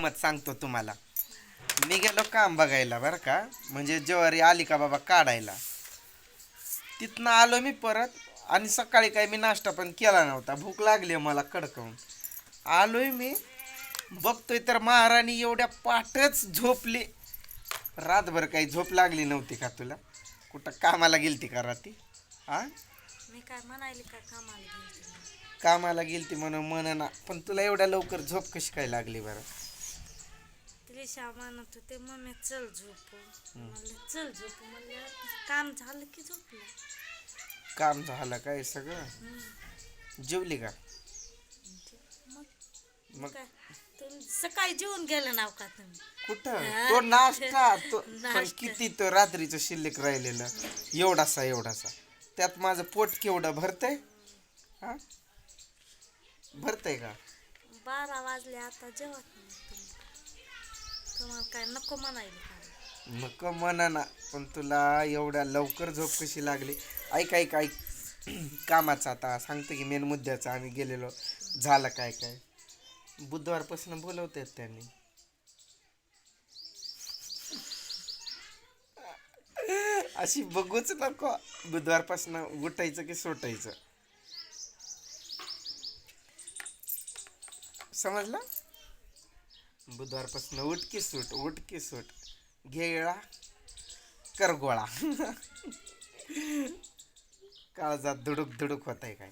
मत सांगतो तुम्हाला. मी गेलो काम बघायला बरं का म्हणजे ज्वारी आली का बाबा काढायला. तिथनं आलो मी परत आणि सकाळी काही मी नाश्ता पण केला नव्हता भूक लागली मला कडकवून. आलोय मी बघतोय तर महाराणी एवढ्या पाठच झोपली. रातभर काही झोप लागली नव्हती का तुला? कुठं कामाला गेलती का राती हा मी काय म्हणायली का कामाला गेलते. कामाला गेलती म्हणून म्हणा पण तुला एवढ्या लवकर झोप कशी काय लागली बरं? त्रिशा म्हणत होते मम्मी चल झोपू. म्हणलं चल झोपू. म्हणलं काम झालं की झोपलं. काम झालं काय सगळं. जेवली का? मग मग? काय? तुम्ही सकाळी जेवून गेलं नाव का तुम्ही? कुठं? तो नाश्ता तो पण नाश्ता. किती तो रात्रीचं शिल्लक राहिलेलं. एवढासा एवढासा. त्यात माझं पोट केवढं भरतंय? हा? भरतंय का? बारा वाजले आता जेवत नाही. तुम्हाला काय? नको म्हणायला म्हणा ना पण तुला एवढ्या लवकर झोप कशी लागली? ऐक ऐक ऐक. कामाचं आता सांगतो की मेन मुद्द्याचं आम्ही गेलेलो. झालं काय काय? बुधवारपासून बोलवतात त्यांनी. अशी बघूच नको. बुधवारपासून उठायचं की सोटायचं? समजलं? बुधवारपासून उटकी सूट उटकी सूट. घेळा करगोळा. काळजात धुडूक धुडूक होत आहे काय?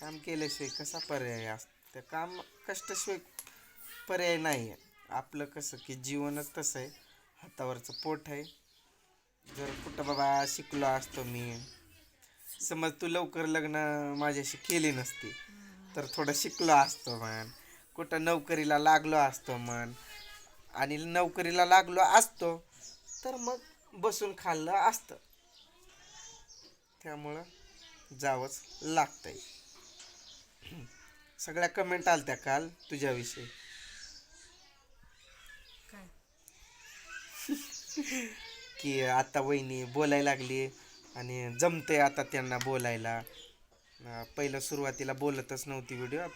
काम केल्याशिवाय कसा पर्याय असतं काम कष्टाशिवाय पर्याय नाही आहे. आपलं कसं की जीवनच तसं आहे. हातावरचं पोट आहे. जर कुठं बाबा शिकलो असतो मी समज तू लवकर लग्न माझ्याशी केली नसती तर थोडं शिकलो असतो म्हण. कुठं नोकरीला लागलो असतो मन आणि नोकरीला लागलो असतो तर मग बसून खाल्लं असतं. त्यामुळं जावंच लागतंय. सगळ्या कमेंट आलत्या काल तुझ्याविषयी. काय? की आता वहिनी बोलायला लागली आणि जमते आता त्यांना बोलायला. पहिलं सुरुवातीला बोलतच नव्हती व्हिडिओ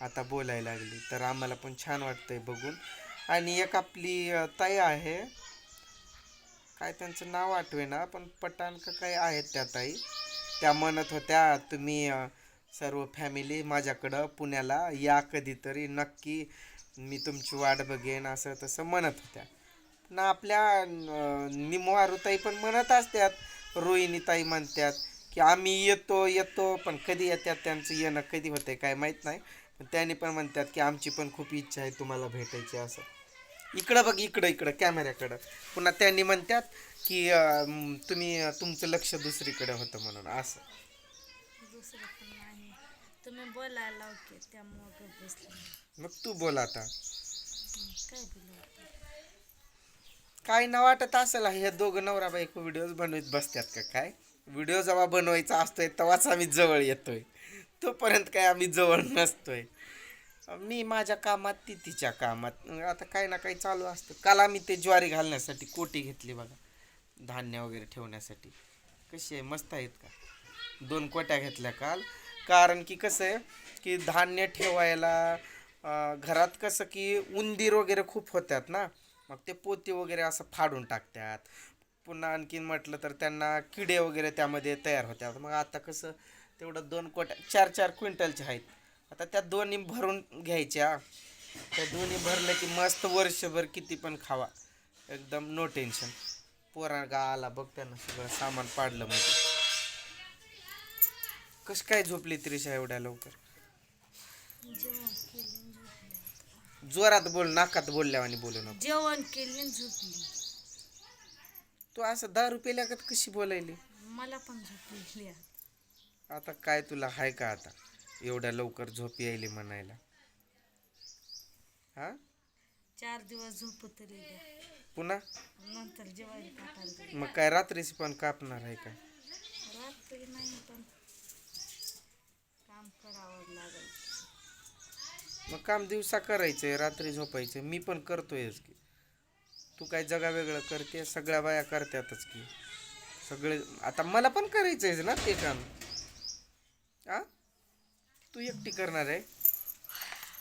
आता बोलायला लागली. तर आम्हाला पण छान वाटतंय बघून. आणि एक आपली ताई आहे. काय त्यांचं नाव आठवे ना पण पठाण का काय आहेत त्या ताई. त्या म्हणत होत्या तुम्ही सर्व फॅमिली माझ्याकडं पुण्याला या कधीतरी. नक्की मी तुमची वाट बघेन असं तसं म्हणत होत्या. ना आपल्या निमवारुताई पण म्हणत असतात रोहिणीताई म्हणतात की आम्ही येतो येतो पण कधी येतात त्यांचं येणं कधी होतंय काय माहीत नाही. पण त्यांनी पण म्हणतात की आमची पण खूप इच्छा आहे तुम्हाला भेटायची असं. इकडं बघ इकडं इकडं कॅमेऱ्याकडं. पुन्हा त्यांनी म्हणतात की तुम्ही तुमचं लक्ष दुसरीकडे होतं म्हणून असं. तुम्ही बोलायला मग तू बोल आता. काय ना वाटत असेल हे दोघं नवरा बायको व्हिडिओज बनवत बसतात का काय? व्हिडिओ जेव्हा बनवायचा असतोय तेव्हाच आम्ही जवळ येतोय. तोपर्यंत काय आम्ही जवळ नसतोय. मी माझ्या कामात ती तिच्या कामात. आता काही ना काही चालू असतं. काल आम्ही ते ज्वारी घालण्यासाठी कोटी घेतली बघा. धान्य वगैरे ठेवण्यासाठी. कशी आहे? मस्त आहेत का? दोन कोट्या घेतल्या काल. कारण की कसं आहे की धान्य ठेवायला घरात कसं की उंदीर वगैरे खूप होतात ना. मग ते पोते वगैरे असं फाडून टाकतात. पुन्हा आणखीन म्हटलं तर त्यांना किडे वगैरे त्यामध्ये तयार होतात. मग आता कसं तेवढं दोन कोट्या चार चार क्विंटलच्या आहेत. आता त्या दोन्ही भरून घ्यायच्या. त्या दोन्ही भरलं की मस्त वर्षभर किती पण खावा. एकदम नो टेन्शन पोरा गा आला बघ त्यानं सगळं सामान पाडलं म्हणजे. कशी काय झोपली त्रिशा एवढ्या लवकर? आणि झोपली जोरात बोल नाकात बोलल्यावानी बोलू नको. जेवण केली आणि झोपली. तू असं दारू पेल्यागत कशी बोलायली? मला पण झोपलेली आहे. आता काय तुला हाय का आता? एवढ्या लवकर झोप यायली म्हणायला. हा? चार दिवस झोप तरी द्या पुन्हा? नंतर जेवायला. मग काय रात्रीची पण कापणार आहे काय रात्री नाही पण काम करावं लागेल. मग काम दिवसा करायचंय रात्री झोपायचं मी पण करतोयच की. तू काय जगा वेगळं करते सगळ्या बाया करतातच की. सगळे आता मला पण करायचंय ना ते काम. आ? तू एकटी करणार आहे?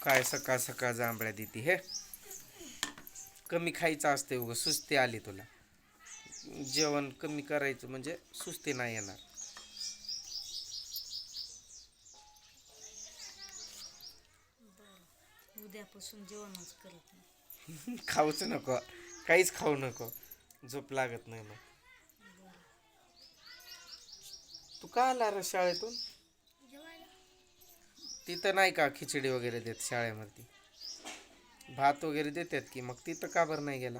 काय सकाळ सकाळ जांभळ्या देते हे? कमी खायचं असते उगं सुस्ती आली तुला. जेवण कमी करायचं म्हणजे सुस्ती नाही येणार. उद्यापासून जेवणच करत नाही. खाऊच नको काहीच खाऊ नको. झोप लागत नाही मग. तू का आला रे शाळेतून? तिथं नाही का खिचडी वगैरे देत शाळेमध्ये भात वगैरे देतात की? मग तिथं का बरं नाही गेला?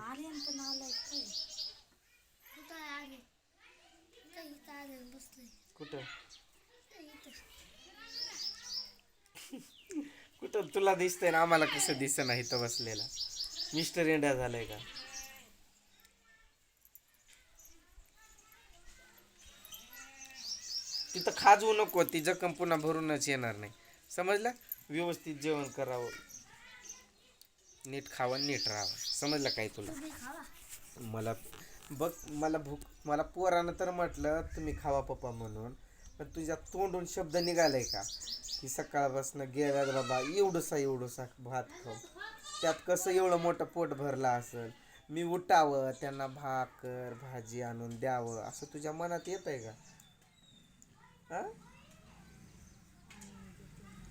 कुठं कुठं? तुला दिसतंय ना आम्हाला कसं दिसत नाही इथं बसलेला? मिस्टर इंडिया झालंय का? तिथं खाजवू नको ती जखम पुन्हा भरूनच येणार नाही. समजलं? व्यवस्थित जेवण करावं. नीट खावं नीट राहावं. समजलं काय तुला? मला बघ मला भूक मला पोरानं तर म्हटलं तुम्ही खावा पप्पा म्हणून. पण तुझ्या तोंडून शब्द निघालाय का? की सकाळपासून गेल्यात बाबा एवढंसा एवढंसा भात खाऊ त्यात कसं एवढं मोठं पोट भरलं असेल? मी उठावं त्यांना भाकर भाजी आणून द्यावं असं तुझ्या मनात येत आहे का? हा?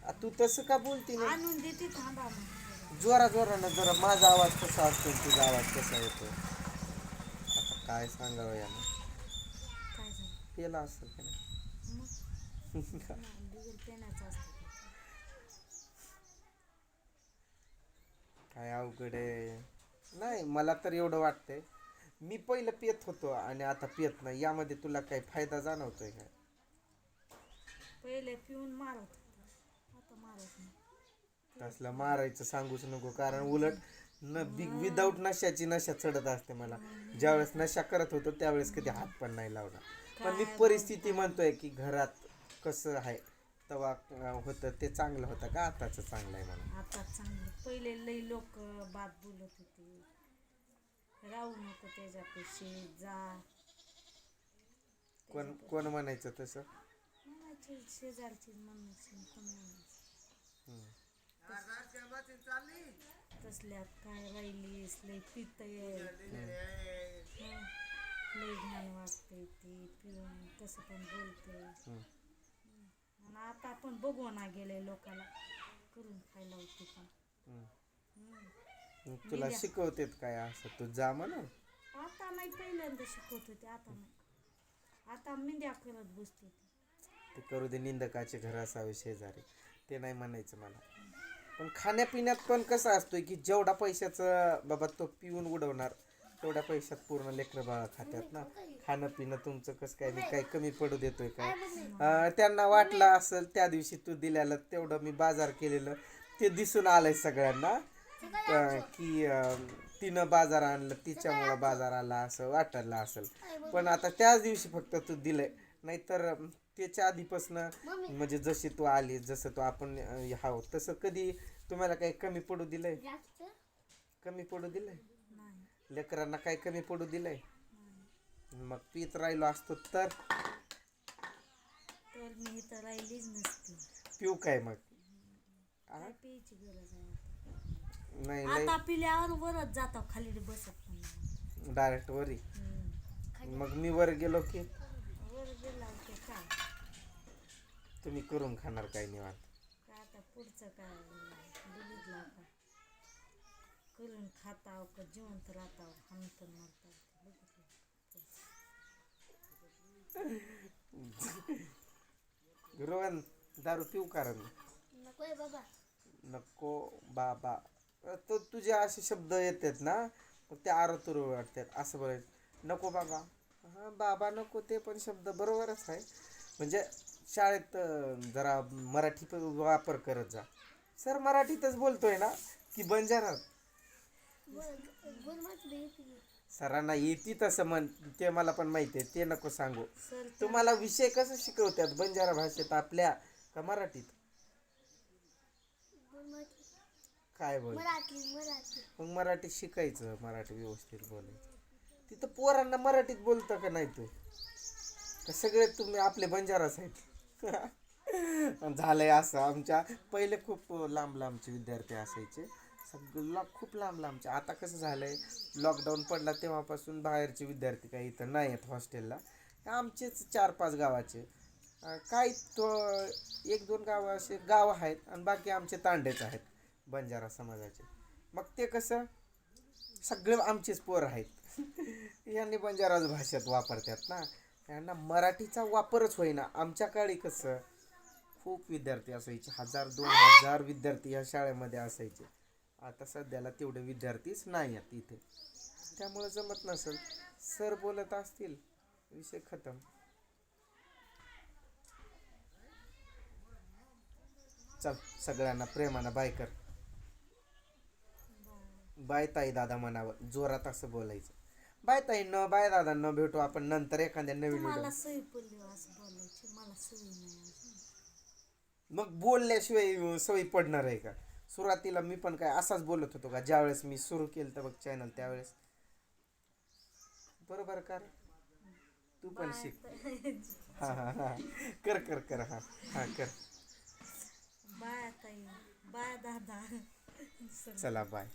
आ, तू तसं का बोलती ना आणून देते थांबा मग. जोरा जोरानं जरा माझा आवाज कसा असतो तुझा आवाज कसा येतो? आता काय सांगावं यानं? काय झालं? पेला असेल का नाही? मग? बिगर पेण्याचं असतं. ते. काय अवघड आहे. नाही मला तर एवढं वाटतंय. मी पहिलं पित होतो आणि आता पित नाही. यामध्ये तुला काही फायदा जाणवतोय काय पहिले पिऊन मारत. तसलं मारायचं सांगूच नको कारण उलट न विदाऊट नशाची नशा चढत असते मला. ज्यावेळेस नशा करत होतो त्यावेळेस कधी हात पण नाही लावला. पण मी परिस्थिती म्हणतोय की घरात कसं आहे तेव्हा अं, होतं ते चांगलं होतं का? आताचं चांगलं आहे मला आता चांगलं. पहिले लई लोक बात बोलत होते. राहू नको त्याच्यापेक्षा जा. कोण कोण म्हणायचं तसं? म्हणायचे शेजारची म्हणायची कोण म्हणायचं? तसल्यात काय राहिलीस लई पित लई घाण वाटते ती पिऊन तसं पण बोलते. आणि आता आपण बघू ना गेले लोकाला करून खायला होते पण. मग तुला शिकवतेत काय असं? तू जा म्हणून. आता नाही पहिल्यांदा शिकवत होते आता नाही. आता मिंद्या करत बसते. ती ते करू दे निंदकाचे घर असावे शेजारी. ते नाही म्हणायचं मला. पण खाण्यापिण्यात पण कसं असतोय की जेवढा पैशाचं बाबा तो पिऊन उडवणार तेवढ्या पैशात पूर्ण लेकरं बाळा खात्यात ना. खाणं पिणं तुमचं कसं काय मी काय कमी पडू देतोय काय? त्यांना वाटलं असेल त्या दिवशी तू दिल्याला तेवढं मी बाजार केलेलं. ते दिसून आलंय सगळ्यांना की तिनं बाजार आणलं तिच्यामुळं बाजार आला असं वाटायला असेल. पण आता त्याच दिवशी फक्त तू दिलंय. नाहीतर त्याच्या आधीपासनं म्हणजे जशी तू आली जसं तू आपण अं, हाव तसं कधी तुम्हाला काही कमी पडू दिलंय? कमी पडू दिलंय? नाही. लेकरांना काही कमी पडू दिलंय? मग पित राहिलो असतो तर? तर मी इथं राहिलीच नसती. पिऊ काय मग? काय प्यायची गरज आहे आता? नाही आता पिल्यावर वरच जातो खाली बसत पण नाही. डायरेक्ट वरी. मग मी वर गेलो की वर गेला की काय तुम्ही करून खाणार काय निवांत? काय आता पुढचं काय बघितलं आता करून खाताव का जिवंत राहताव? हाणतून मारताव. बघितलं रोहन दारू पिऊ कारण नकोय बाबा. नको बाबा. तर तुझे असे शब्द येतात ना मग ते आरतुर वाटतात. असं बोलायचं. नको बाबा. हां बाबा नको ते पण शब्द बरोबरच आहे. म्हणजे शाळेत जरा मराठी वापर करत जा. सर मराठीतच बोलतोय ना की बंजारात? म्हटली सरांना येते तसं म्हण ते मला पण माहिती आहे ते नको सांगू. तुम्हाला विषय कसं शिकवतात बंजारा भाषेत आपल्या का मराठीत? काय बोल मग मराठी शिकायचं मराठी व्यवस्थित बोलायचं. तिथं पोरांना मराठीत बोलतं का नाही तू? सगळे तुम्ही आपले बंजाराच आहेत झालंय असं. आमच्या पहिले खूप लांब लांबचे विद्यार्थी असायचे. सगळं खूप लांब लांबचे. आता कसं झालंय लॉकडाऊन पडला तेव्हापासून बाहेरचे विद्यार्थी काही इथं नाही आहेत हॉस्टेलला आमचेच चार पाच गावाचे. काही तो एक दोन गावं असे गाव आहेत आणि बाकी आमचे तांडेच आहेत बंजारा समाजाचे. मग ते कसं सगळे आमचेच पोर आहेत. यांनी बंजाराच भाषेत वापरतात ना. यांना मराठीचा वापरच होईना. आमच्या काळी कसं खूप विद्यार्थी असायचे. हजार दोन हजार विद्यार्थी या शाळेमध्ये असायचे. आता सध्याला तेवढे विद्यार्थीच नाही आहेत इथे. त्यामुळे जमत नसेल. सर बोलत असतील विषय खतम. चल सगळ्यांना प्रेमानं बाय कर. बाय ताई दादा म्हणावं. जोरात असं बोलायचं. बाय ताई न बाय दादा न भेटू आपण नंतर एखाद्या नवीन व्हिडिओ पडली हो असं बोलायची मला सही नाही अजून. मग बोलल्याशिवाय सवयी पडणार आहे का? सुरुवातीला मी पण काय असाच बोलत होतो का? ज्यावेळेस मी सुरू केलं तर बघ चॅनल त्यावेळेस. बरोबर कर तू पण शिक. हा हा हा. कर कर कर हा. हा कर. बाय ताई. बाय दादा. चला बाय.